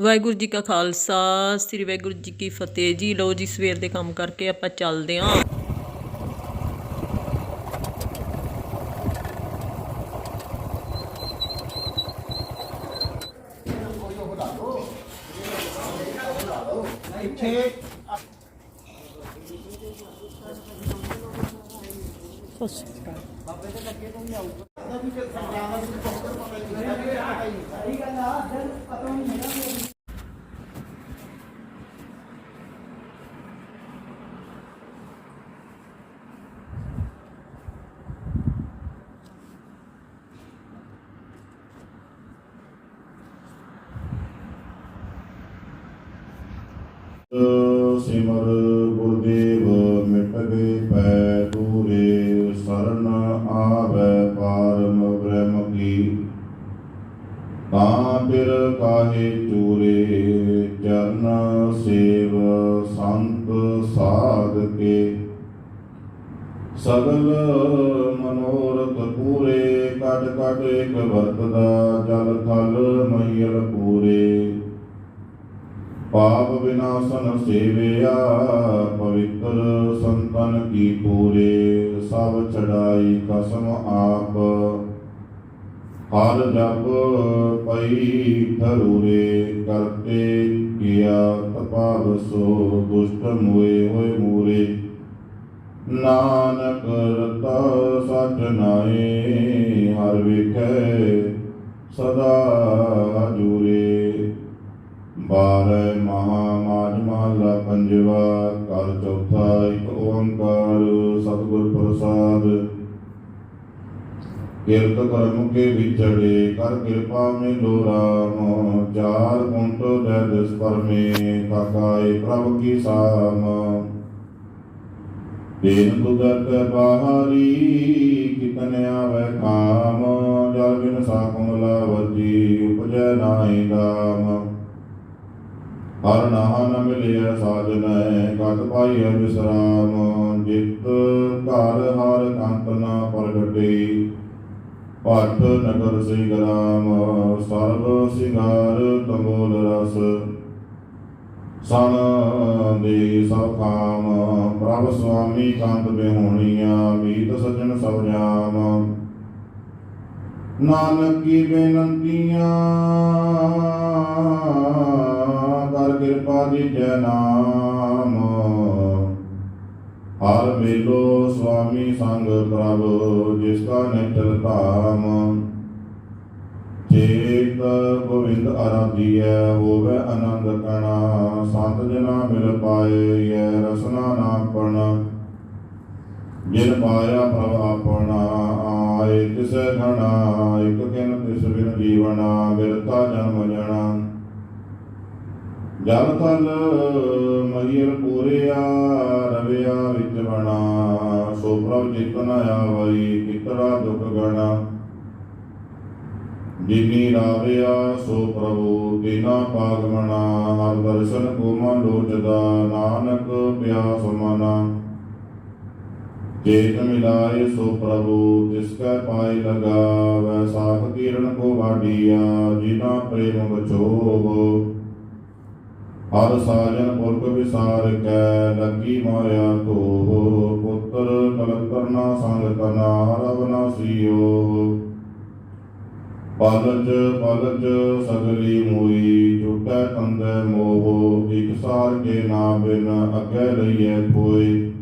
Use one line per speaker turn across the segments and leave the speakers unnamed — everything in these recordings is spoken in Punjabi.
ਵਾਹਿਗੁਰੂ ਜੀ ਕਾ ਖਾਲਸਾ, ਸ੍ਰੀ ਵਾਹਿਗੁਰੂ ਜੀ ਕੀ ਫਤਿਹ ਜੀ। ਲਓ ਜੀ, ਸਵੇਰ ਦੇ ਕੰਮ ਕਰਕੇ ਆਪਾਂ ਚੱਲਦੇ ਆਂ।
ਸਿਮਰ ਗੁਰਦੇਵ ਮਿਟ ਗਏ ਪੈ ਦੂਰੇ, ਸਰਨ ਆਵੈ ਪਾਰਮ ਬ੍ਰਹਮ ਕੀ। ਤਾਂ ਫਿਰ ਕਾਹੇ ਚੂਰੇ, ਚਰਨ ਸੇਵ ਸੰਤ ਸਾਧ ਕੇ। ਸਗਲ ਮਨੋਰਥ ਪੂਰੇ ਕਟ ਕਟ ਇੱਕ ਵਰਤਦਾ ਵਿਨਾਸ਼ਨ ਸੇਵਿਆ, ਪਵਿੱਤਰ ਸੰਤਨ ਕੀ ਪੂਰੇ, ਸਭ ਚੜਾਈ ਕਸਮ ਆਪ। ਹਰ ਜਪ ਪਈ ਧਰੂਰੇ, ਕਰਤੇ ਕੀਆ ਤਪਾਵ ਸੋ ਦੁਸ਼ਟ ਮੁਏ ਹੋਏ ਮੂਰੇ। ਨਾਨਕ ਰਤਾ ਸਚ ਨਾਏ, ਹਰ ਵੇਖੈ ਸਦਾ ਪੰਜਵਾ ਕਰ ਚੌਥਾ ਇੱਕ ਓੰਕਾਰ ਸਤਿਗੁਰ ਪ੍ਰਸਾਦ। ਕਿਰਤ ਕਰਮ ਕੇ ਵਿਚੜੇ ਕਰ ਕਿਰਪਾ ਮਿਲੋ ਰਾਮ, ਚਾਰ ਕੁੰਟ ਦੇ ਦਿਸ ਪਰਮੇ ਕਾਕਾਏ ਪ੍ਰਭ ਕੀ ਸਾਮ। ਦੇਨ ਤੁਦਤ ਬਾਹਰੀ ਕਿਤਨ ਆਵੇ ਕਾਮ, ਜਲ ਬਿਨ ਸਾਕੁਮ ਲਾਵਤੀ, ਉਪਜੈ ਨਾਹੀ ਗਾਮ ਹਰ ਨਾਮ ਨ ਮਿਲਿਆ ਸਾਜਨੈ ਕਤ ਪਾਈਐ ਵਿਸਰਾਮ, ਜਿਤ ਘਰ ਹਰ ਕੰਤ ਨਾ ਪ੍ਰਗਟੇ। ਪਟ ਨਗਰ ਸੇ ਗਰਾਮ ਸਰਬ ਸਿੰਗਾਰ ਤੰਗੋਲ ਰਸ। ਸਣ ਦੇ ਸਭ ਕਾਮ, ਪ੍ਰਭ ਸੁਆਮੀ ਕੰਤ ਬਿਹੋਣੀਆਂ, ਮੀਤ ਸਜਣ ਸਭ ਜਾਮ। ਨਾਨਕ ਕੀ ਬੇਨੰਤੀਆਂ ਕਰ ਕਿਰਪਾ ਜੀ ਜੈ ਨਾਮ। ਹਰ ਮੇਲੋ ਸੁਆਮੀ ਸੰਗ ਪ੍ਰਭ, ਜਿਸ ਕਾ ਨਿਤਰ ਧਾਮ। ਚੇਤ ਗੋਵਿੰਦ ਅਰਾਧੀਐ ਹੋਵੇ ਆਨੰਦ ਕਣਾ। ਸੰਤ ਜਨਾ ਮਿਲ ਪਾਏ ਯੈ ਰਸਨਾ ਨਾਪਣ ਜਿਨ ਪਾਇਆ ਪ੍ਰਭ ਆਪਣਾ, ਆਏ ਤਿਸੈ ਘਣਾ ਇਕ ਕਿਨ ਤਿਸ ਬਿਨ ਜੀਵਨਾ, ਬਿਰਤਾ ਜਨਮ ਜਣਾ। ਜਲ ਤਲ ਮਹੀਰ ਪੂਰਿਆ, ਰਵਿਆ ਵਿੱਚ ਬਣਾ ਸੋ ਪ੍ਰਭ ਜਿਤਨ ਆਵਈ, ਕਿਤਰਾ ਦੁਖ ਗਣਾ। ਜਿਨੀ ਰਾਵਿਆ, ਸੋ ਪ੍ਰਭੂ ਤਿਨਾ ਪਾਗਮਣਾ ਹਰ ਦਰਸ਼ਨ ਕੋ ਮਨ ਲੋਚਦਾ, ਨਾਨਕ ਪਿਆਸ ਮਨਾ। ਚੇਤ ਮਿਲਾਏ ਸੋ ਪ੍ਰਭੂ, ਤਿਸ ਕੈ ਪਾਈ ਲਗਾ। ਵੈਸਾਖ ਕੀਰਣ ਕੋ ਵਾਡੀਆ ਜਿਨਾ ਪ੍ਰੇਮ ਬਚੋਗ ਹਰ ਸਾਜਨ ਪੁਰਖ ਵਿਸਾਰ ਕੈ, ਲੱਗੀ ਮਾਇਆ ਤੋ ਪੁੱਤਰ ਕਲੰਤਰ ਨਾ ਸੰਗ ਤਨਾ, ਰਵ ਨਾ ਸੀਓ। ਪਲਜ ਪਲਜ ਸਗਲੀ ਮੋਈ ਝੂਟੈ ਤੰਦੈ ਮੋਹ, ਇਕ ਸਾਰ ਕੇ ਨਾ ਬਿਨ ਅੱਗੇ ਲਈਐ ਕੋਈ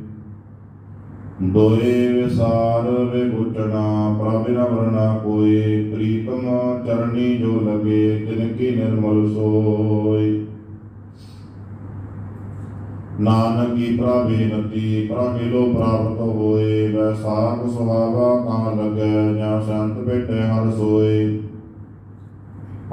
ਦੋਏ ਵਿਸਾਰ ਵੇ ਗੁਟਣਾ ਪ੍ਰਭਿਨ ਵਰਣਾ ਕੋਈ, ਪ੍ਰੀਤਮ ਚਰਣੀ ਜੋ ਲਗੇ, ਤਿਨ ਕੀ ਨਿਰਮਲ ਸੋਈ। ਨਾਨਕ ਕੀ ਪ੍ਰਵੇਨਤੀ ਪ੍ਰਮਿਲੋ ਪ੍ਰਾਪਤ ਹੋਏ ਵੈਸਾਖ ਸੁਹਾਵਾ ਕਾਂ ਲਗੈ, ਜਾਂ ਸੰਤ ਬੇਟੇ ਹਰ ਸੋਏ।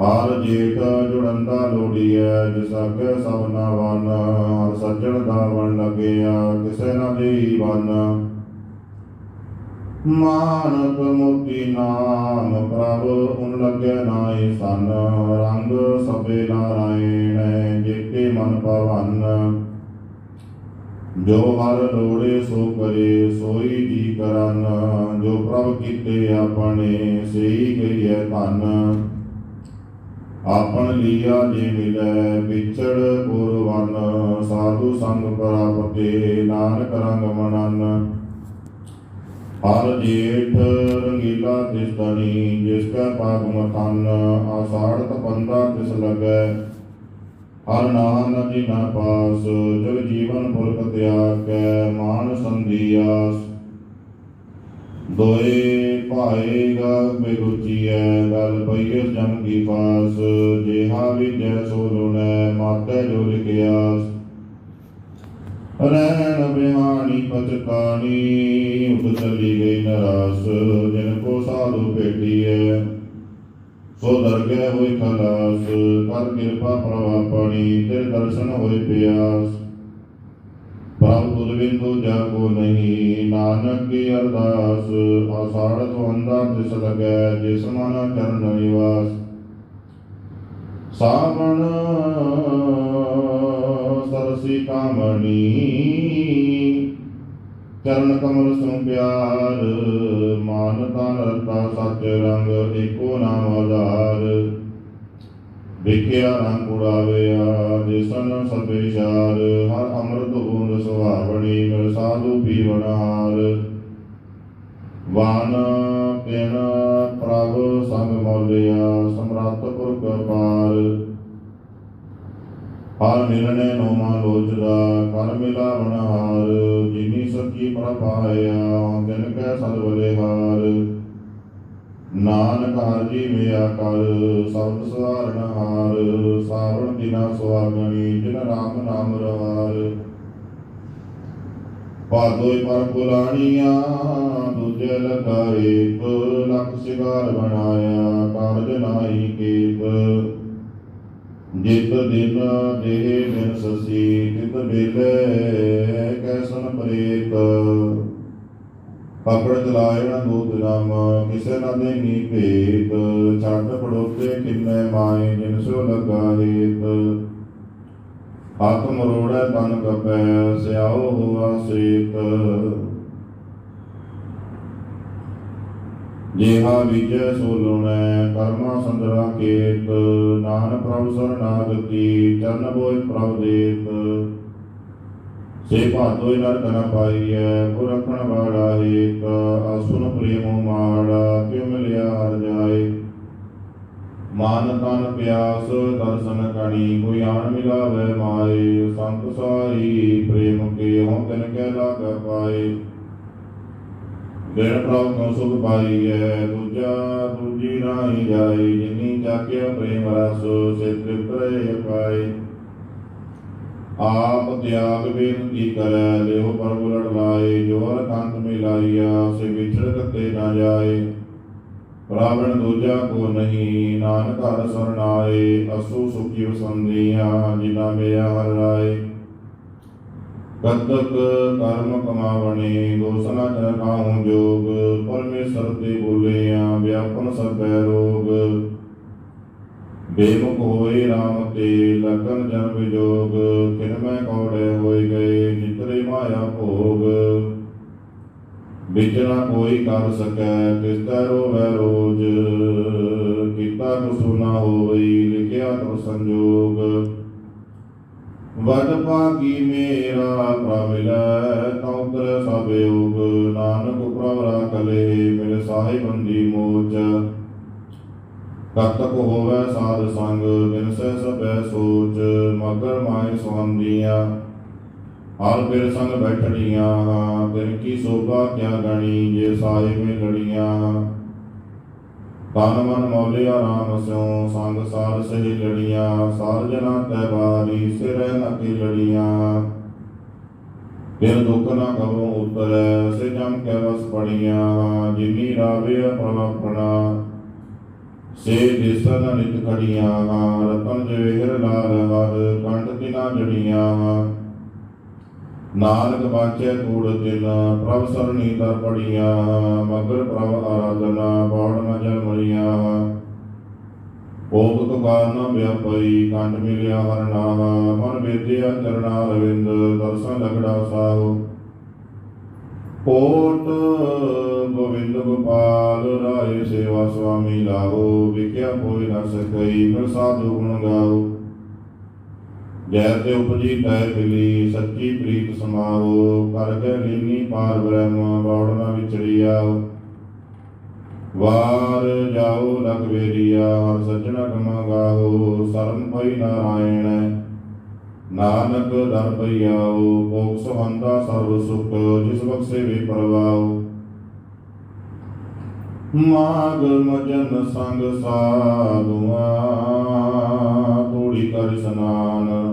ਹਰ ਜੇਠ ਜੁੜੰਦਾ ਲੋੜੀਐ, ਜਿਸ ਅੱਗੇ ਸਭ ਨਾ ਵਨ, ਹਰ ਸੱਜਣ ਦਾ ਵਣ ਲੱਗਿਆ, ਕਿਸੇ ਨਾ ਦੇਈ ਵਨ। ਮਾਨਕ ਮੋਤੀ ਨਾਮ ਪ੍ਰਭ, ਉਨ ਲੱਗੈ ਨਾਏ ਸਨ, ਰੰਗ ਸਭੇ ਨਾਰਾਇਣ, ਜੇਤੇ ਮਨ ਪਵਨ। ਜੋ ਹਰ ਲੋੜੇ ਸੋ ਕਰੇ, ਸੋਈ ਜੀ ਕਰਨ। ਜੋ ਪ੍ਰਭ ਕੀਤੇ ਆਪਣੇ ਸਈ ਗਈਐ ਧਨ। ਆਪਣ ਲੀਆ ਜੇ ਮਿਲੈ, ਵਿਛੜ ਗੁਰਵਨ ਸਾਧੂ ਸੰਗ ਪ੍ਰਾਪਤੇ, ਨਾਨਕ ਰੰਗ ਮਨਨ। ਹਰ ਜੇਠ ਰੰਗੀਲਾ ਤਿਸ ਤਣੀ ਜਿਸ ਕੈ ਪਾਗ ਮਤਨ ਆਸਾੜ ਤਪੰਦਾ ਤਿਸ ਲਗੈ। ਹਰ ਨਾਮ ਨਦੀ ਨਾ ਪਾਸ, ਜਗ ਜੀਵਨ ਪੁਰਖ ਤਿਆਗ ਮਾਨ ਸੰਧਿਆਸ ਦੋਏ ਭਾਏਗਾ ਬਿਗੁਚੀਐ ਗਲ ਪਈਏ ਜਮ ਕੀ ਪਾਸ, ਜਿਹਾ ਵਿਜੈ ਸੋ ਲੁਣੈ, ਮਾਤੇ ਜੋ ਲਿਖਿਆਸ ਰਹਿਣ ਬਿਹਾਣੀ ਪਚਕਾਣੀ ਉਤ ਚਲੀ ਗਈ ਨਰਾਸ, ਜਿਨ ਕੋ ਸਾਧੂ ਭੇਟੀਐ। ਸੋ ਦਰਗਹਿ ਹੋਇ ਖਲਾਸ ਕਰ ਕਿਰਪਾ ਪ੍ਰਵਾਪਣੀ ਤੇ ਦਰਸ਼ਨ ਹੋਇ ਪਿਆਸ। ਪ੍ਰਭ ਤੁਧ ਬਿੰਦੂ ਜਾਗੋ ਨਹੀਂ, ਨਾਨਕ ਕੀ ਅਰਦਾਸ, ਆਸਾੜ ਤੋਂ ਅੰਦਾ ਤਿਸ ਲਗੈ, ਜਿਸ ਮਨ ਚਰਨ ਨਿਵਾਸ। ਸਾਵਣ ਸਰਸੀ ਕਾਮਣੀ ਚਰਨ ਕਮਲ ਸੁਨ ਪਿਆਰ, ਮਾਨ ਤਨ ਰਤਾ ਸਚ ਰੰਗ, ਏਕੋ ਨਾਮ ਆਧਾਰ। ਵਿਖਿਆ ਰੰਗ ਉਡਾਵਿਆ ਜਿਸਨ ਸਭੇਸ਼ਾਰ ਹਰ ਅੰਮ੍ਰਿਤ ਬੂੰਦ ਸੁਹਾਵਣੀ ਮਿਲ, ਸਾਧੂ ਪੀਵਨਹਾਰ ਵਾਨ ਪਿਣ ਪ੍ਰਭ ਸੰਗ ਮੋਲਿਆ, ਸਮਰੱਥ ਪੁਰਖ ਪਾਰ। ਹਰ ਮਿਲਣੇ ਨੋਮਾ ਲੋਚਦਾ ਕਰ ਮਿਲਾਵਣ ਹਾਰ ਜਿਨੀ ਸੱਚੀ ਪ੍ਰਭਾਇਆ ਦਿਨ ਕੈ ਸਦਵਲੇ ਹਾਰ ਨਾਨਕ ਹਰ ਜੀ ਮੇਰਾ ਕਰ, ਸਬਦ ਸਵਾਰਨ ਹਾਰ, ਸਾਵਣ ਦਿਨਾ ਸੁਹਾਗਣੀ, ਜਿਨ ਰਾਮ ਨਾਮ ਰਹਾਰ ਪਾਦੋਈ ਪਰ ਪੁਰਾਣੀਆਂ, ਦੂਜੇ ਲਗਾ ਏਕ, ਲੱਖ ਸਿਗਾਰ ਬਣਾਇਆ, ਕਾਰਜ ਨਾਹੀ ਕੀਤ ਜਿਤ ਦਿਨ ਦੇਹ ਦਿਨ ਸਸੀ, ਤਿਤ ਬੇਲੇ ਕੈਸਨ ਪ੍ਰੇਤ। ਪਕੜ ਚਲਾਇਣ ਦੂਤ ਨਾਮ, ਕਿਸੇ ਨਾ ਦੇਨੀ ਭੇਤ। ਛੱਡ ਪੜੋਤੇ ਕਿੰਨੇ ਮਾਏ, ਜਿਨ ਸੋ ਲਗਾ ਹੇਤ ਹੱਥ ਮਰੋੜੈ ਤਨ ਕਪੈ ਸਿਆਓ ਹੋਆ ਸੇਤ। ਜਿਹਾ ਵਿਜੈ ਸੋ ਕਰਮਾ ਸੰਦਰਾ ਕੇਤ, ਨਾਨਕ ਪ੍ਰਭ ਸਰਨਾਗਤੀ ਚਰਨ ਬੋਇ ਪ੍ਰਭ ਦੇਤ। ਸੇ ਭਾਤੋਇ ਨਰਕ ਨ ਪਾਈਐ, ਗੁਰ ਰਖਣ ਏਕ ਅਸੁਨ ਪ੍ਰੇਮੋ ਮਾੜਾ, ਕਿਉ ਮਿਲਿਆ ਹਰ ਜਾਏ। ਮਾਨ ਤਨ ਪਿਆਸ, ਦਰਸ਼ਨ ਕਣੀ, ਕੋਈ ਆਣ ਮਿਲਾਵੇ ਮਾਏ। ਸੰਤ ਸਾਈ ਪ੍ਰੇਮ ਕੇ ਹਉ ਤਿਨ ਕੈ ਲਾਗ ਪਾਏ। ਬਿਨ ਪ੍ਰਭ ਕੋ ਸੁਖ ਪਾਈਐ, ਦੂਜਾ ਦੂਜੀ ਰਾਹੀ ਜਾਏ ਜਿਨੀ ਜਾਕਿਆ ਪ੍ਰੇਮ ਰਸ ਸੇ ਤ੍ਰਿਪਤ ਰਹਿ ਆਪ ਤਿਆਗ ਬੇਨਤੀ ਕਰੈ ਲਿਓ ਪ੍ਰਭੂ ਲੜ ਲਾਏ, ਜੋਰ ਕੰਤ ਮਿਲਾਈਆ, ਸੇ ਵਿਛੜ ਕਤੇ ਨਾ ਜਾਏ। ਰਾਵਣ ਦੂਜਾ ਕੋ ਨਹੀਂ, ਨਾਨਕ ਹਰ ਸਰਨਾਏ ਅਸੂ ਸੁਖੀ ਵਸੰਦੀਆਂ ਜਿਨਾ ਮੇਰਾ ਹਰ ਰਾਏ ਕਤਕ ਕਰਮ ਕਮਾਵਣੇ, ਦੋਸਨਾ ਜਨ ਕਾਹੂ ਜੋਗ, ਪਰਮੇਸ਼ਰ ਤੇ ਬੋਲਿਆ, ਵਿਆਪਨ ਸਭੈ ਰੋਗ। ਬੇਮੁਖ ਹੋਏ RAM ਤੇ ਲਗਨ ਜਨ ਵਿਜੋਗ, ਕਿਨ ਮੈਂ ਕੌੜੇ ਹੋਏ ਗਏ ਜਿਤਰੇ ਮਾਇਆ ਭੋਗ। ਵਿਚ ਨਾ ਕੋਈ ਕਰ ਸਕੈ ਕਿਸ ਤੈ ਰੋਵੈ ਰੋਜ। ਕੀਤਾ ਕੁਸੁ ਨਾ ਹੋਈ ਲਿਖਿਆ ਤੋ ਸੰਜੋਗ। ਵਡ ਭਾਗੀ ਮੇਰਾ ਪ੍ਰਭ ਲੈ ਤਉ ਸਭ ਯੋਗ, ਨਾਨਕ ਪ੍ਰਭ ਰਾਖਲੇ ਮੇਰੇ ਸਾਹਿਬੰਦੀ ਮੋਚ। ਕਤਕ ਹੋਵੇ ਸਾਧ ਸੰਗ, ਬਿਨ ਸਹਿ ਸਭੈ ਸੋਚ, ਮਗਰ ਮਾਇ ਸੁਹੰਦੀਆਂ ਹਰ ਬਿਰ ਸੰਗ ਬੈਠੜੀਆਂ ਬਿਨ ਕੀ ਸੋਭਾ ਕਿਆ ਗਣੀ, ਜੇ ਸਾਹਿਬ ਮੇ ਲੜੀਆਂ ਤਨ ਮਨ ਮੌਲਿਆ ਰਾਮ ਸਿਉ, ਸੰਗ ਸਾਰ ਸਹੀ ਲੜੀਆਂ, ਸਾਰ ਜਨਾ ਤੈ ਬਾਰੀ ਸਿਰੈ ਨ ਲੜੀਆਂ। ਬਿਨ ਦੁਖ ਨਾ ਕਬੋ ਉਤਰ ਸੇ ਜਮ ਕੈ ਵਸ ਪੜੀਆਂ, ਜਿਨੀ ਰਾਵੇ ਪ੍ਰਵਪਣਾ ਸੇ ਦਿਸਨ ਨਿਤ ਖੜੀਆਂ ਰਤਨ ਜਵੇਹਰ ਲਾਲ ਹਰ, ਕੰਠ ਤਿਨਾ ਜੜੀਆਂ। ਨਾਨਕ ਬਾਚੈ ਕੂੜ ਦਿਨ ਪ੍ਰਭ ਸਰਣੀ ਦਰ ਪੜੀਆਂ, ਮਗਰ ਪ੍ਰਭ ਆਰਾਧਨਾ ਬਾੜ ਨ ਜਨਮਰੀਆਂ ਭੋਗ ਤੁਕਾਰ ਨ ਵਿਆਪਈ ਕੰਠ ਮਿਲਿਆ ਹਰ ਨਾਮ, ਮਨ ਵੇਦਿਆ ਚਰਣਾ ਰਵਿੰਦ ਦਰਸ਼ਨ ਲਗੜਾ ਸਾਹੋ। ਕੋਟ ਗੋਬਿੰਦ ਗੋਪਾਲ, ਰਾਏ ਸੇਵਾ ਸੁਆਮੀ ਲਾਹੋ ਵਿਖਿਆ ਕੋਈ ਨਾ ਸਕਈ ਪ੍ਰਸਾਦੁ ਗੁਣ ਗਾਓ। ਜੈ ਤੇ ਉਪਜੀ ਤੈ ਮਿਲੀ ਸੱਚੀ ਪ੍ਰੀਤ ਸਮਾਓ ਕਰ ਗਏ ਲੀਨੀ ਪਾਰ ਬ੍ਰਹਮ ਬਾੜ ਨਾ ਵਿਚੜਿਆ। ਵਾਰ ਜਾਓ ਲਗ ਹਰ ਸੱਜਣਾ ਕਮਾ ਗਾਓ ਸਰਨ ਪਈ ਨਾਰਾਇਣ। ਨਾਨਕ ਦਰ ਪਈਆਓ ਭੋਗ ਸੁਹੰਦਾ ਸਰਬ ਸੁਖ, ਜਿਸ ਬਖਸ਼ੇ ਵੀ ਪਰਵਾਓ। ਮਾਗ ਮਜਨ ਸੰਗ ਸਾਧੂਆ ਤੂੜੀ ਕਰ ਸਨਾਨ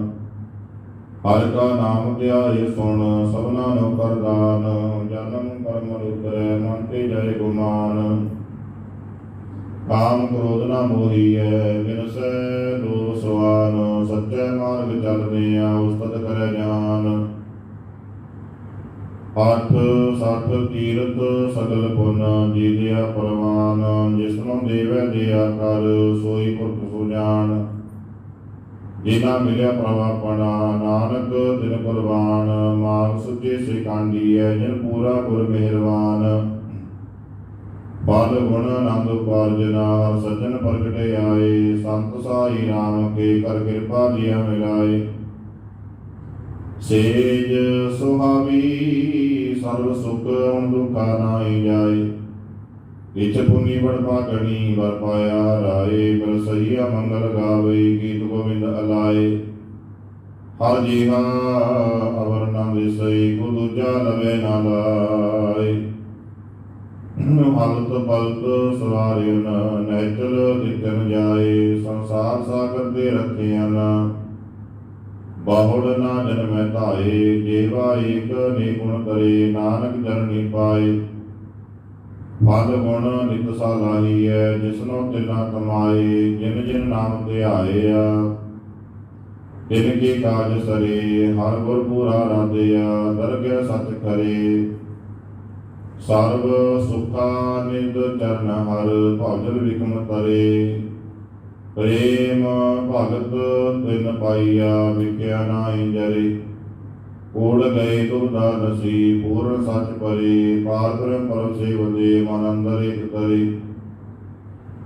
ਹਰ ਕਾ ਨਾਮ ਧਿਆਏ ਸੁਣ ਸਭਨਾ ਨੂੰ ਕਰਦਾਨ ਜਨਮ ਕਰਮ ਰੁਦਰੈ ਮਨ ਤੇ ਜੈ ਗੁਮਾਨ। ਕਾਮ ਕ੍ਰੋਧ ਨਾ ਮੋਹੀਐ, ਬਿਨਸੈ ਦੋ ਸੱਚੇ ਮਾਰਗ ਚੱਲਦੇ ਆ ਉਸਤਤ ਕਰੈ ਜਾਨ। ਅੱਠ, ਸੱਠ ਤੀਰਥ ਸਗਲ ਪੁੰਨ ਜੀਲਿਆ ਪਰਵਾਨ, ਜਿਸਨੂੰ ਦੇਵੈ ਦਿਆ ਕਰ, ਸੋਈ ਪੁਰਖ ਸੁਜਾਨ। ਜਿਨਾ ਮਿਲਿਆ ਪ੍ਰਵਾਪਣਾ ਨਾਨਕ ਦਿਨ ਕੁਰਬਾਨ ਮਾਨ ਸੁਚੇ ਸਿਕਾਂਡੀ ਹੈ ਜਿਨ ਪੂਰਾ ਗੁਰ ਮਿਹਰਬਾਨ। ਪਦ ਗੁਣ, ਆਨੰਦ, ਉਪਾਰਜਨਾ, ਹਰ ਸੱਜਣ ਪ੍ਰਗਟੇ ਆਏ, ਸੰਤ ਸਾਈ ਰਾਮ ਕੇ ਕਰ ਕਿਰਪਾ ਦਿਆ ਮਿਲਾਏ। ਸੇਜ ਸੁਹਾਵੀ, ਸਰਬ ਸੁਖ, ਹੁਣ ਦੁਖਾ ਨਾਹੀ ਜਾਏ। ਇਚ ਪੁਨੀ ਬੜ ਭਾਗਣੀ ਵਰ ਪਾਇਆ ਰਾਏ ਮਿਲ ਸਈਆ ਮੰਗਲ ਗਾਵੇ, ਗੀਤ ਗੋਬਿੰਦ ਅਲਾਏ। ਹਰ ਜੀਹਾ ਅਵਰ ਨਾ ਵਿਸਈ, ਕੋ ਦੂਜਾ ਲਵੇ ਨਾ ਲਾਏ। ਹਲਤ ਬਲਤ ਸਵਾਰਿਓ ਨ ਨੈਚਲ ਦਿਕਨ ਜਾਏ, ਸੰਸਾਰ ਸਾਗਰ ਦੇ ਰੱਖਿਆ ਨਾ। ਬਾਹੁੜ ਨਾ ਜਨਮੈ ਧਾਏ ਜੇਵਾ ਏਕ ਨਿਗੁਣ ਕਰੇ, ਨਾਨਕ ਜਨਨੀ ਪਾਏ। ਫਲ ਗੁਣ ਨਿਤ ਸਾਲਾਹੀ ਹੈ ਜਿਸਨੋ ਤਿਨਾ ਕਮਾਏ, ਜਿਨ ਜਿਨ ਨਾਮ ਧਿਆਏ ਆ। ਤਿਨ ਕੀ ਕਾਜ ਸਰੇ, ਹਰ ਗੁਰ ਪੂਰਾ ਰਾਧਿਆ ਦਰਗਹਿ ਸਚ ਕਰੇ। ਸਰਬ ਸੁਖਾ ਨਿਦ ਚਰਨ ਹਰ, ਭਜਨ ਵਿਕਮ ਤਰੇ। ਪ੍ਰੇਮ ਭਗਤ ਤਿਨ ਪਾਈਆ ਵਿਕਿਆ ਨਾਹੀ ਜਰੇ। ਕੋੜ ਗਏ ਤੁਰਦਾ ਦਸੀ ਪੂਰਨ ਸੱਚ ਪਰੇ ਪਾਰ ਬ੍ਰਹਮ ਪਰਮ ਸੇਵਦੇ ਮਨ ਅੰਦਰ ਇਕ ਤਰੇ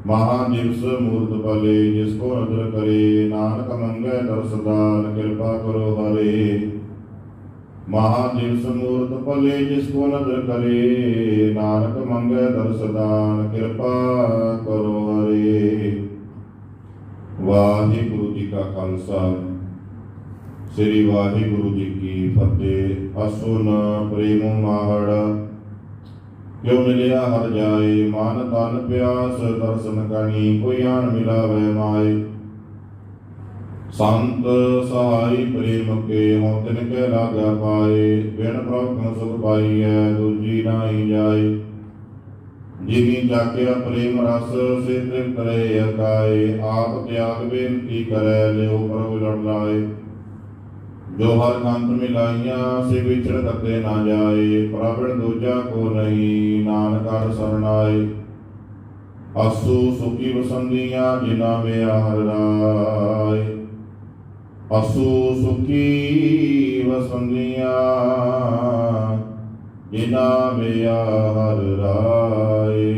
ਮਹਾ ਦਿਵਸ ਮੂਰਤ ਪਲੇ, ਜਿਸ ਕੋ ਨਦਰ ਕਰੇ, ਨਾਨਕ ਮੰਗੈ ਦਰਸਦਾਨ ਕਿਰਪਾ ਕਰੋ ਹਰੇ। ਮਹਾ ਦਿਵਸ ਮੂਰਤ ਪਲੇ, ਜਿਸ ਕੋ ਨਦਰ ਕਰੇ, ਨਾਨਕ ਮੰਗੈ ਦਰਸਦਾਨ ਕਿਰਪਾ ਕਰੋ ਹਰੇ। ਵਾਹਿਗੁਰੂ ਜੀ ਕਾ ਖਾਲਸਾ। ਸ੍ਰੀ ਵਾਹਿਗੁਰੂ ਜੀ ਕੀ ਫਤਿਹ। ਅਸੁਨ ਪ੍ਰੇਮ ਮਾਹੜ। ਕਿਉ ਮਿਲਿਆ ਹਰ ਜਾਏ, ਮਨ ਤਨ ਪਿਆਸ ਦਰਸ਼ਨ ਕਣੀ ਕੋਈ ਆਣ ਮਿਲਾਵੇ ਮਾਏ। ਸੰਤ ਸਹਾਈ ਪ੍ਰੇਮ ਕੇ ਹੋਂ ਤਿਨ ਕੇ ਲਾਗਾ ਪਾਏ, ਬਿਨ ਪ੍ਰਭੂ ਸੁਖ ਪਾਈਐ, ਦੂਜੀ ਨਾਹੀ ਜਾਏ। ਜਿਨੀ ਜਾਕਿਆ ਪ੍ਰੇਮ ਰਸ ਸਿਧ ਕਰੇ ਅਕਾਏ, ਆਪ ਤਿਆਗ ਬੇਨਤੀ ਕਰੈ, ਲਿਓ ਪ੍ਰਭੂ ਲੜ ਲਾਏ। ਜੋ ਹਰ ਕੰਤ ਮਿਲਾਈਆਂ ਸੇ ਵਿਚਰ ਕਰਦੇ ਨਾ ਜਾਏ ਪ੍ਰਭਣ ਦੂਜਾ ਕੋ ਨਹੀਂ, ਨਾਨਕ ਹਰ ਸਰਣਾਏ ਅਸੂ ਸੁਖੀ ਵਸੰਦੀਆਂ ਜਿਨਾ ਮੇ ਹਰ ਰਾਏ। ਅਸੂ ਸੁਖੀ ਵਸੰਦੀਆਂ ਜਿਨਾ ਮੇ ਹਰ ਰਾਏ।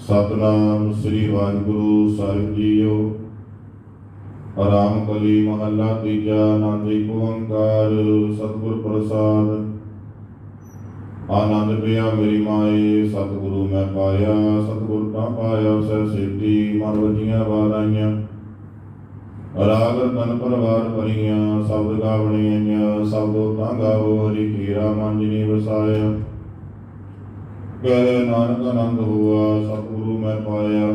ਸਤਨਾਮ ਸ੍ਰੀ ਵਾਹਿਗੁਰੂ, ਸਾਹਿਬ ਜੀਓ। ਆਰਾਮ ਕਲੀ ਮਹੱਲਾ ਤੀਜਾ, ਆਨੰਦ ਓੰਕਾਰ, ਸਤਿਗੁਰ ਪ੍ਰਸਾਦ। ਆਨੰਦ ਪਿਆ ਮੇਰੀ ਮਾਏ, ਸਤਿਗੁਰੂ ਮੈਂ ਪਾਇਆ, ਸਤਿਗੁਰ ਤਾਂ ਪਾਇਆ ਸੈ ਸਿੱਧੀ ਮਨ ਵਜੀਆਂ ਬਾਰਾਈਆਂ ਰਾਗ ਤਨ ਪਰਵਾਰ ਭਰੀਆਂ, ਸ਼ਬਦ ਗਾਵਣੀਆਂ ਸ਼ਬਦੋ ਤਾਂ ਗਾਵੋ ਹਰੀ ਕੀਰਾ ਮਨ ਜਿਨੀ ਵਸਾਇਆ। ਕਹਿ ਨਾਨਕ ਆਨੰਦ ਹੁਆ, ਸਤਿਗੁਰੂ ਮੈਂ ਪਾਇਆ।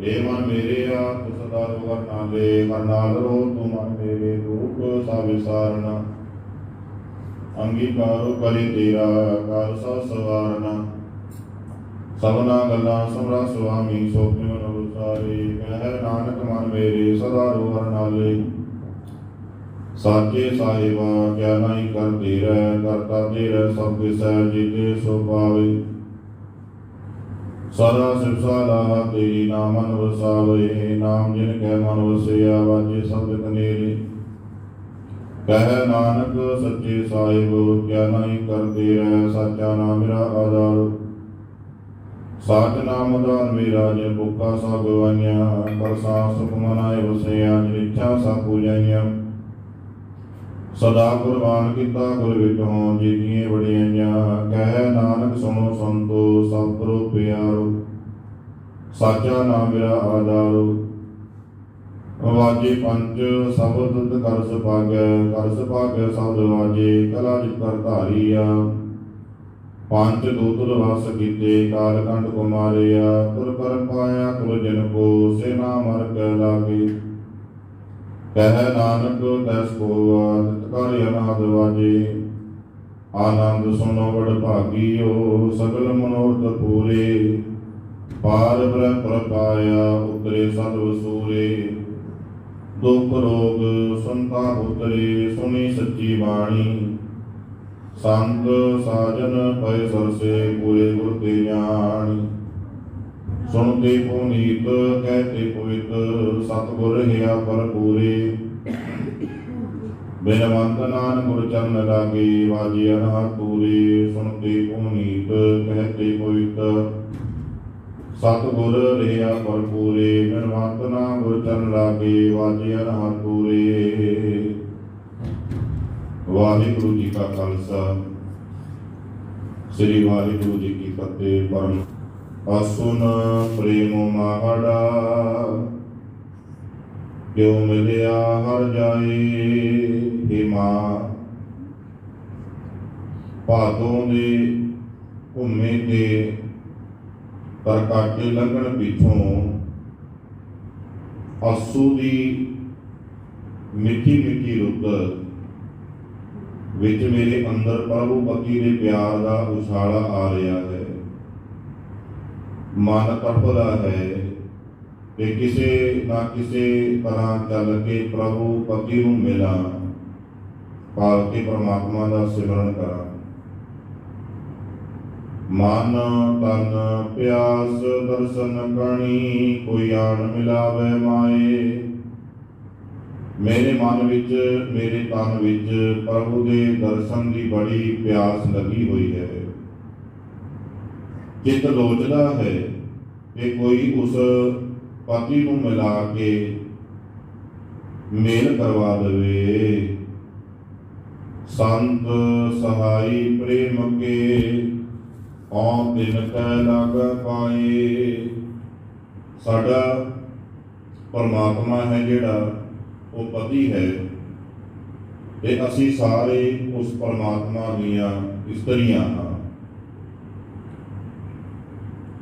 ਏ ਮਨ ਮੇਰੇ ਆ ਤੂੰ ਸਦਾ ਰੋ ਨਾਲੇ ਕਰਨਾਲ ਰੋ, ਤੂੰ ਮਨ ਮੇਰੇ ਰੂਪ ਸਾ ਅੰਗੀਕਾਰੋ ਕਰੇ ਤੇਰਾ ਕਰ ਸਾ ਸਵਾਰਨਾ ਸਭਨਾ ਗੱਲਾਂ ਸਮਰਾ ਸੁਆਮੀ ਸੋਪਿਓ ਨਵ ਸਾਰੇ ਕਹਿ ਨਾਨਕ ਮਨ ਮੇਰੇ ਸਦਾ ਰੋ ਨਾਲੇ। ਸਾਚੇ ਸਾਹਿਬਾ, ਕਿਆ ਨਹੀਂ ਕਰਦੀ ਰਹਿ, ਕਰਤਾ ਤੇਰਾ ਸਭ ਕਿਸੈ ਜੀਤੇ ਸੋ ਪਾਵੇ। ਸਦਾ ਸਿਵਸਾ ਲਾ ਤੇਰੀ ਨਾਮਨ ਵਸਾਵੇ ਨਾਮ ਜਿਨ ਕੈ ਮਨ ਵਸਿਆ, ਵਾਜੇ ਸਬਦ ਕਨੇਰੇ ਕਹਿ ਨਾਨਕ, ਸੱਚੇ ਸਾਹਿਬ, ਕਿਆ ਨਹੀਂ ਕਰਦੇ ਰਹਿ, ਸਾਚਾ ਨਾਮ ਮੇਰਾ ਆਧਾਰ। ਸਾਚ ਨਾਮ ਦਾਨ ਮੇਰਾ, ਜੇ ਬੁੱਕਾ ਸਭ ਗਵਾਈਆਂ ਪਰਸਾ ਸੁਖ ਮਨਾਏ ਵਸਿਆ ਜਿੱਛਾ ਸਭ ਪੂਜਾਈਆਂ। ਸਦਾ ਕੁਰਬਾਨ ਕੀਤਾ ਗੁਰ ਵਿੱਚ ਹੋਂ ਜੀਤੀਏ ਵਡਿਆਈਆਂ ਕਹਿ ਨਾਨਕ ਸੁਣੋ ਸੰਤੋ, ਸਭ ਕਰੋ ਪਿਆਰੋ। ਸਾਚਾ ਨਾਮ ਮੇਰਾ ਆਧਾਰ। ਵਾਜੇ ਪੰਜ ਸ਼ਬਦ ਕਰ ਸੁਭਾਗੈ ਕਰ ਸੁਭਾਗੈ ਸ਼ਬਦ ਵਾਜੇ ਕਲਾ ਜਿਤ ਕਰ ਧਾਰੀਆ। ਪੰਜ ਦੂਤ ਵਸ ਕੀਤੇ ਕਾਲਕੰਡ ਕੁਮਾਰਿਆ, ਤੁਰ ਕਰ ਪਾਇਆ ਤੁਰ ਜਨ ਕੋ, ਸੇਨਾ ਮਰ ਕੇ ਲਾਗੇ। ਕਹਿ ਨਾਨਕ ਤੈਸ ਕੋ ਆਦਿਤ ਕਰ ਅਨਾਦ ਵਾਜੇ। ਆਨੰਦ ਸੁਨੋ ਵਡ ਭਾਗੀਓ, ਸਗਲ ਮਨੋਰਥ ਪੂਰੇ। ਪਾਰ ਬ੍ਰਹਮ ਪ੍ਰਪਾਇਆ ਉਤਰੇ ਸਤ ਵਸੂਰੇ। ਦੁਖ ਰੋਗ ਸੰਤਾ ਉਤਰੇ, ਸੁਣੀ ਸੱਚੀ ਬਾਣੀ। ਸੰਤ ਸਾਜਨ ਪਏ ਸਰਸੇ ਪੂਰੇ ਗੁਰ ਤੇ ਜਾਣੀ। ਸੁਣਤੇ ਪੁਨੀਤ ਕਹਤੇ ਪਵਿੱਤ ਸਤਿਗੁਰ ਹਿਆ ਪਰ ਬਿਨਵੰਤ ਨਾਨਕ ਗੁਰ ਚਰਨ ਲਾਗੇ ਵਾਜੀ ਅਨਹਦ ਪੂਰੇ। ਸੁਣਤੇ ਪੁਨੀਤ ਕਹਤੇ ਪਵਿੱਤ ਸਤਿਗੁਰ ਰਿਹਾ ਪਰਪੂਰੇ ਬਿਨਵੰਤ ਨਾਮ ਗੁਰ ਚਰਨ ਲਾਗੇ ਵਾਜੀ ਅਨਹਦ ਪੂਰੇ। ਵਾਹਿਗੁਰੂ ਜੀ ਕਾ ਖਾਲਸਾ। ਸ੍ਰੀ ਵਾਹਿਗੁਰੂ ਜੀ ਕੀ ਫਤਿਹ, ਪਰਮ ਅਸੁਨ ਪ੍ਰੇਮ ਮਾਹੜਾ। ਕਿਉ ਮਿਲਿਆ ਹਰ ਜਾਏ ਹੇ ਮਾਂ। ਭਾਦੋਂ ਦੇ ਘੁੰਮੇ ਤੇ ਪਰ ਲੰਘਣ ਪਿੱਛੋਂ ਅਸੂ ਦੀ ਮਿੱਠੀ ਮਿੱਠੀ ਰੁੱਤ ਵਿੱਚ ਮੇਰੇ ਅੰਦਰ ਪ੍ਰਭੂ ਪਤੀ ਦੇ ਪਿਆਰ ਦਾ ਉਛਾਲਾ ਆ ਰਿਹਾ ਹੈ। ਮਨ ਤੜਪਦਾ ਹੈ ਕਿ ਕਿਸੇ ਨਾ ਕਿਸੇ ਤਰ੍ਹਾਂ ਚੱਲ ਕੇ ਪ੍ਰਭੂ ਪਤੀ ਨੂੰ ਮਿਲਾਂ, ਪਾਲ ਕੇ ਪ੍ਰਮਾਤਮਾ ਦਾ ਸਿਮਰਨ ਕਰਾਂ। ਮਨ, ਤਨ, ਪਿਆਸ, ਦਰਸ਼ਨ ਕਣੀ ਕੋਈ ਆਣ ਮਿਲਾਵੇ ਮਾਏ। ਮੇਰੇ ਮਨ ਵਿੱਚ, ਮੇਰੇ ਤਨ ਵਿੱਚ ਪ੍ਰਭੂ ਦੇ ਦਰਸ਼ਨ ਦੀ ਬੜੀ ਪਿਆਸ ਲੱਗੀ ਹੋਈ ਹੈ। ਚਿੱਤ ਲੋਚਦਾ ਹੈ ਕਿ ਕੋਈ ਉਸ ਪਤੀ ਨੂੰ ਮਿਲਾ ਕੇ ਮੇਲ ਕਰਵਾ ਦੇਵੇ। ਸੰਤ ਸਹਾਈ ਪ੍ਰੇਮ ਕੇ ਔ ਦਿਨ ਕੈ ਲਗ ਪਾਏ। ਸਾਡਾ ਪਰਮਾਤਮਾ ਹੈ ਜਿਹੜਾ ਉਹ ਪਤੀ ਹੈ ਤੇ ਅਸੀਂ ਸਾਰੇ ਉਸ ਪਰਮਾਤਮਾ ਦੀਆਂ ਇਸਤਰੀਆਂ ਹਾਂ।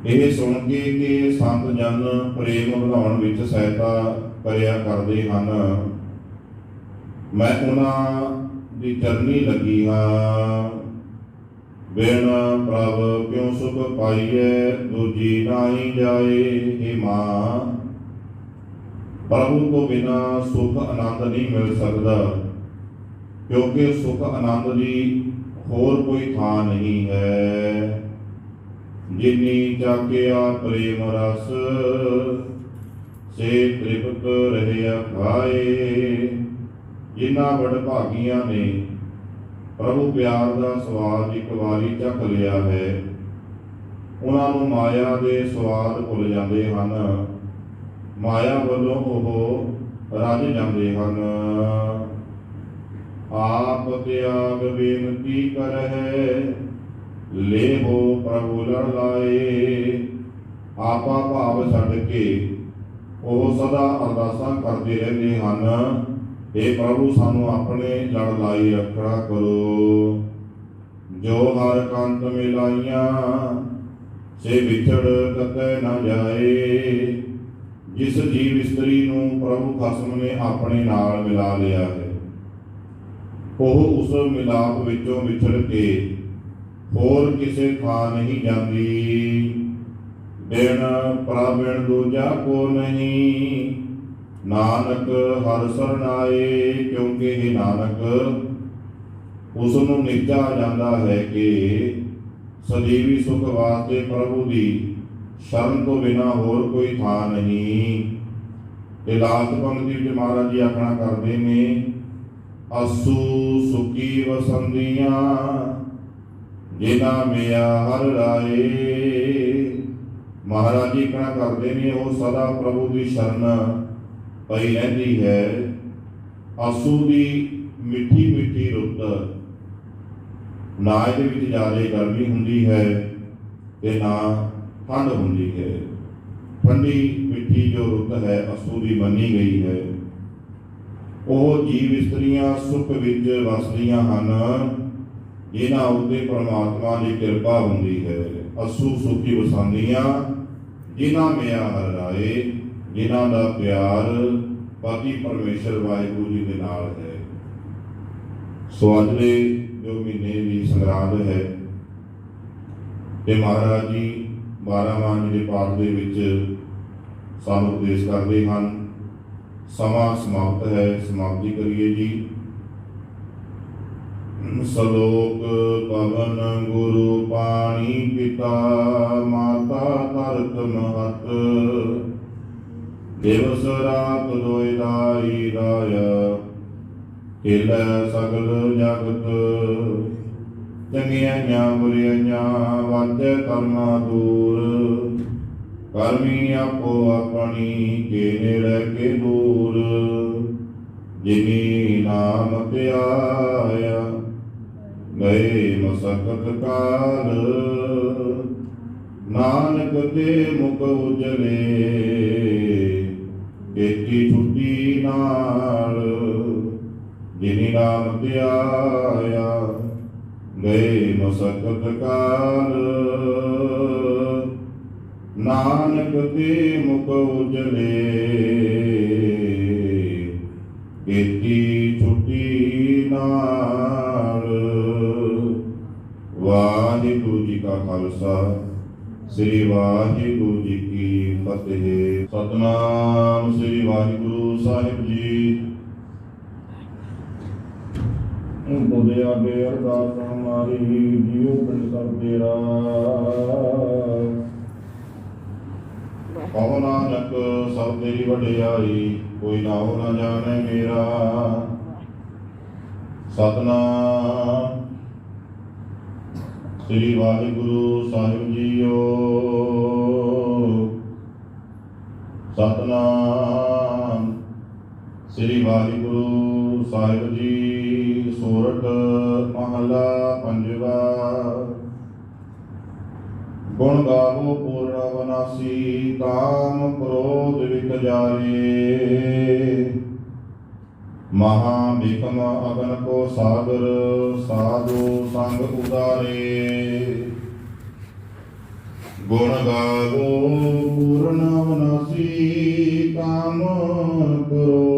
ਇਹ ਸੁਣ ਕੇ ਕਿ ਸੰਤ ਜਨ ਪ੍ਰੇਮ ਵਧਾਉਣ ਵਿੱਚ ਸਹਾਇਤਾ ਕਰਿਆ ਕਰਦੇ ਹਨ। ਮੈਂ ਉਹਨਾਂ ਦੀ ਚਰਨੀ ਲੱਗੀ ਹਾਂ। ਬਿਨ ਪ੍ਰਭ ਕਿਉ ਸੁਖ ਪਾਈਐ? ਦੂਜੀ ਨਾਹੀ ਜਾਏ ਹੇ ਮਾਂ। ਪ੍ਰਭੂ ਤੋਂ ਬਿਨਾ ਸੁਖ ਆਨੰਦ ਨਹੀਂ ਮਿਲ ਸਕਦਾ, ਕਿਉਂਕਿ ਸੁਖ ਆਨੰਦ ਦੀ ਹੋਰ ਕੋਈ ਥਾਂ ਨਹੀਂ ਹੈ। ਜਿਨੀ ਚਾਕਿਆ ਪ੍ਰੇਮ ਰਸ, ਸੇ ਤ੍ਰਿਪਤ ਰਹਿਆ ਖਾਏ ਜਿਨ੍ਹਾਂ ਬੜ ਭਾਗੀਆਂ ਨੇ, ਪ੍ਰਭੂ ਪਿਆਰ ਦਾ ਸਵਾਦ ਇੱਕ ਵਾਰੀ ਚੱਖ ਲਿਆ ਹੈ। ਉਹਨਾਂ ਨੂੰ ਮਾਇਆ ਦੇ ਸਵਾਦ ਭੁੱਲ ਜਾਂਦੇ ਹਨ। ਮਾਇਆ ਵੱਲੋਂ ਉਹ ਰੱਜ ਜਾਂਦੇ ਹਨ। ਆਪ ਤਿਆਗ ਬੇਨਤੀ ਕਰਹਿ ਲੇਹੋ ਪ੍ਰਭੂ ਲੜ ਲਾਏ। ਆਪਾ ਭਾਵ ਛੱਡ ਕੇ ਉਹ ਸਦਾ ਅਰਦਾਸਾਂ ਕਰਦੇ ਰਹਿੰਦੇ ਹਨ। ਇਹ ਪ੍ਰਭੂ, ਸਾਨੂੰ ਆਪਣੇ ਲੜ ਲਾਈ ਰੱਖਣਾ ਕਰੋ। ਜੋ ਹਰ ਕੰਤ ਮਿਲਾਈਆਂ ਸੇ ਵਿਛੜ ਕਤੈ ਨਾ ਜਾਏ। ਜਿਸ ਜੀਵ ਇਸਤਰੀ ਨੂੰ ਪ੍ਰਭੂ ਖਸਮ ਨੇ ਆਪਣੇ ਨਾਲ ਮਿਲਾ ਲਿਆ ਹੈ, ਉਹ ਉਸ ਮਿਲਾਪ ਵਿੱਚੋਂ ਵਿਛੜ ਕੇ ਹੋਰ ਕਿਸੇ ਥਾਂ ਨਹੀਂ ਜਾਂਦੀ। ਬਿਨ ਪ੍ਰਭਣ ਦੂਜਾ ਕੋ ਨਹੀਂ। ਨਾਨਕ ਹਰ ਸਰਣਾਏ ਕਿਉਂਕਿ ਇਹ ਨਾਨਕ ਉਸ ਨੂੰ ਨਿਜਾ ਜਾਂਦਾ ਹੈ ਕਿ ਸਦੀਵੀ ਸੁਖ ਵਾਸਤੇ ਪ੍ਰਭੂ ਦੀ ਸ਼ਰਨ ਤੋਂ ਬਿਨਾ ਹੋਰ ਕੋਈ ਥਾਂ ਨਹੀਂ। ਇਹ ਲਾਸਟ ਪੰਕਤੀ ਵਿੱਚ ਮਹਾਰਾਜ ਜੀ ਆਖਣਾ ਕਰਦੇ ਨੇ, ਅਸੂ ਸੁਖੀ ਵਸੰਦੀਆਂ ਜਿਨਾ ਮਿਆ ਹਰ ਰਾਏ। ਮਹਾਰਾਜ ਜੀ ਕਹਣਾ ਕਰਦੇ ਨੇ, ਉਹ ਸਦਾ ਪ੍ਰਭੂ ਦੀ ਸ਼ਰਨ ਪਈ ਰਹਿੰਦੀ ਹੈ। ਆਸੂ ਦੀ ਮਿੱਠੀ ਮਿੱਠੀ ਰੁੱਤ ਨਾ ਇਹਦੇ ਵਿੱਚ ਜ਼ਿਆਦਾ ਗਰਮੀ ਹੁੰਦੀ ਹੈ ਤੇ ਨਾ ਠੰਡ ਹੁੰਦੀ ਹੈ। ਠੰਡੀ ਮਿੱਠੀ ਜੋ ਰੁੱਤ ਹੈ ਅਸੂ ਦੀ ਮੰਨੀ ਗਈ ਹੈ। ਉਹ ਜੀਵ ਇਸਤਰੀਆਂ ਸੁਖ ਵਿੱਚ ਵਸਦੀਆਂ ਹਨ। ਜਿਨ੍ਹਾਂ ਉੱਤੇ ਪਰਮਾਤਮਾ ਦੀ ਕਿਰਪਾ ਹੁੰਦੀ ਹੈ। ਅਸੂ ਸੁਖੀ ਵਸਾਂਦੀਆਂ ਜਿਨ੍ਹਾਂ ਮਿਆ ਹਰ ਰਾਏ, ਜਿਨ੍ਹਾਂ ਦਾ ਪਿਆਰ ਪਤੀ ਪਰਮੇਸ਼ਰ ਵਾਹਿਗੁਰੂ ਜੀ ਦੇ ਨਾਲ ਹੈ। ਸੋ ਅੱਜ ਦੇ ਜੋ ਮਹੀਨੇ ਦੀ ਸੰਗਰਾਂਦ ਹੈ, ਤੇ ਮਹਾਰਾਜ ਜੀ 12 ਮਾਨ ਜੀ ਦੇ ਪਾਠ ਦੇ ਵਿੱਚ ਸਾਨੂੰ ਉਪਦੇਸ਼ ਕਰਦੇ ਹਨ, ਸਮਾਂ ਸਮਾਪਤ ਹੈ। ਸਮਾਪਤੀ ਕਰੀਏ ਜੀ। ਸਲੋਕ ਪਵਨ ਗੁਰੂ ਪਾਣੀ ਪਿਤਾ, ਮਾਤਾ ਧਰਤ ਮਹਤ। ਦਿਵਸ ਰਾਤ ਦੋਇ ਦਾਈ ਰਾਇਆ ਹਿਲੈ ਸਗਲ ਜਗਤ। ਚੰਗੀਆਂ ਬੁਰੀਆਂ ਵਾਜੈ ਕਰਮਾ ਦੂਰ। ਕਰਮੀ ਆਪੋ ਆਪਣੀ ਕੇ ਨੇੜੇ ਕੇ ਦੂਰ। ਜਿਨੀ ਨਾਮ ਧਿਆਇਆ ਗਏ ਮਸਕਤ ਕਾਲ ਨਾਨਕ ਤੇ ਮੁਖ ਉਜਲੇ ਏਤੀ ਛੁੱਟੀ ਨਾਲ ਜਿਨੀ ਨਾਮ ਧਿਆਇਆ ਗਏ ਮਸਕਤ ਕਾਲ ਨਾਨਕ ਤੇ ਮੁਖ ਉਜਲੇ ਕੀਤੀ ਖਾਲਸਾ ਸ੍ਰੀ ਵਾਹਿਗੁਰੂ ਜੀ ਕੀ ਫਤਿਹ। ਸਤਨਾਮ ਸ੍ਰੀ ਵਾਹਿਗੁਰੂ ਸਾਹਿਬ ਜੀ। ਬੋਲੇ ਆਗੇ ਅਰਦਾਸ ਹਮਾਰੀ ਜੀਉ ਪਿੰਡ ਸਭ ਤੇਰਾ। ਕਹੋ ਨਾਨਕ, ਸਭ ਤੇਰੀ ਵਡਿਆਈ, ਕੋਈ ਨਾ ਹੋ ਨਾ ਜਾਣੇ ਮੇਰਾ। ਸਤਨਾਮ ਸ੍ਰੀ ਵਾਹਿਗੁਰੂ ਸਾਹਿਬ ਜੀਓ। ਸਤਨਾਮ। ਸ੍ਰੀ ਵਾਹਿਗੁਰੂ ਸਾਹਿਬ ਜੀ ਸੋਰਠ ਮਹਲਾ ਪੰਜਵਾ। ਗੁਣ ਗਾਵੋ ਪੂਰਨ ਬਨਾਸੀ ਕਾਮ ਕ੍ਰੋਧ ਵਿਕ ਜਾਏ। ਮਹਾ ਬਿਕਮ ਅਗਨ ਕੋ ਸਾਗਰ ਸਾਧੂ ਸੰਗ ਉਦਾਰੇ ਗੁਣ ਗਾਵੋ ਪੂਰਨ ਬਨਾਸੀ ਕਾਮ ਕ੍ਰੋਧ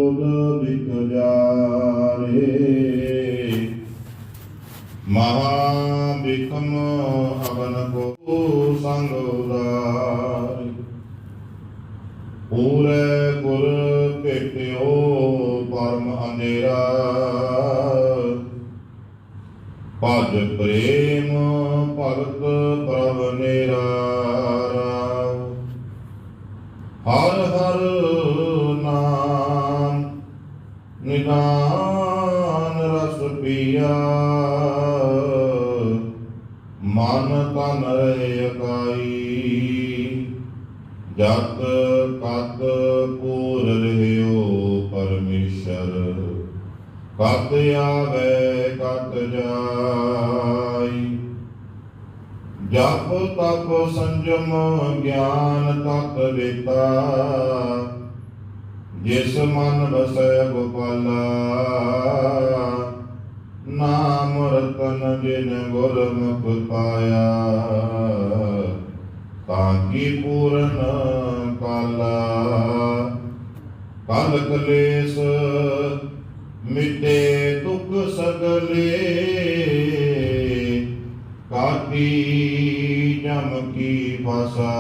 ਭਜ ਪ੍ਰੇਮ ਭਗਤ ਪ੍ਰਭ ਨਿਰਾਰਾ। ਹਰ ਹਰ ਨਾਮ ਨਿਦਾਨ ਰਸ ਪੀਆ। ਮਨ ਤਨ ਰਹਿ ਅਕਾਈ। ਜਤ ਕਤ ਪੂਰ ਰਹਿਓ ਪਰਮੇਸ਼ਰ। ਕਤ ਆਵੇ ਜਪ ਤਪ ਸੰਜਮ ਗਿਆਨ ਤਤ ਵੇਤਾ ਜਿਸ ਮਨ ਵਸੈ ਗੋਪਾਲਾ, ਨਾਮ ਰਤਨ ਜਿਨ ਗੁਰਮੁਖ ਪਾਇਆ। ਤਾਂ ਕੀ ਪੂਰਨ ਕਾਲਾ ਕਲ ਕਲੇਸ਼ ਮਿਟੇ ਦੁਖ ਸਗਲੇ। ਕਾਟੀ ਜਮ ਕੀ ਫਸਾ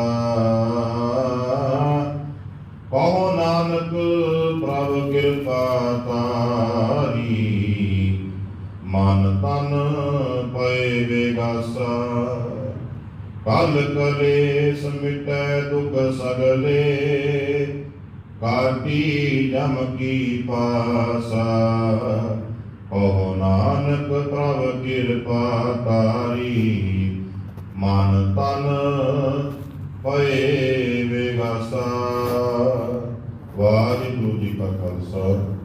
ਕਹੋ ਨਾਨਕ ਪ੍ਰਭ ਕਿਰਪਾ ਤਾਰੀ। ਮਨ ਤਨ ਪਏ ਵਿਗਾਸਾ। ਕਲ ਕਰੇ ਸਮਿਟੈ ਦੁਖ ਸਗਲੇ। ਕਾਟੀ ਜਮ ਕੀ ਪਾਸਾ। ਓ ਨਾਨਕ ਪ੍ਰਭ ਕਿਰਪਾ ਤਾਰੀ। ਮਨ ਤਨ ਪਏ ਵਿਗਾਸਾ ਵਾਹਿਗੁਰੂ ਜੀ ਕਾ ਖਾਲਸਾ।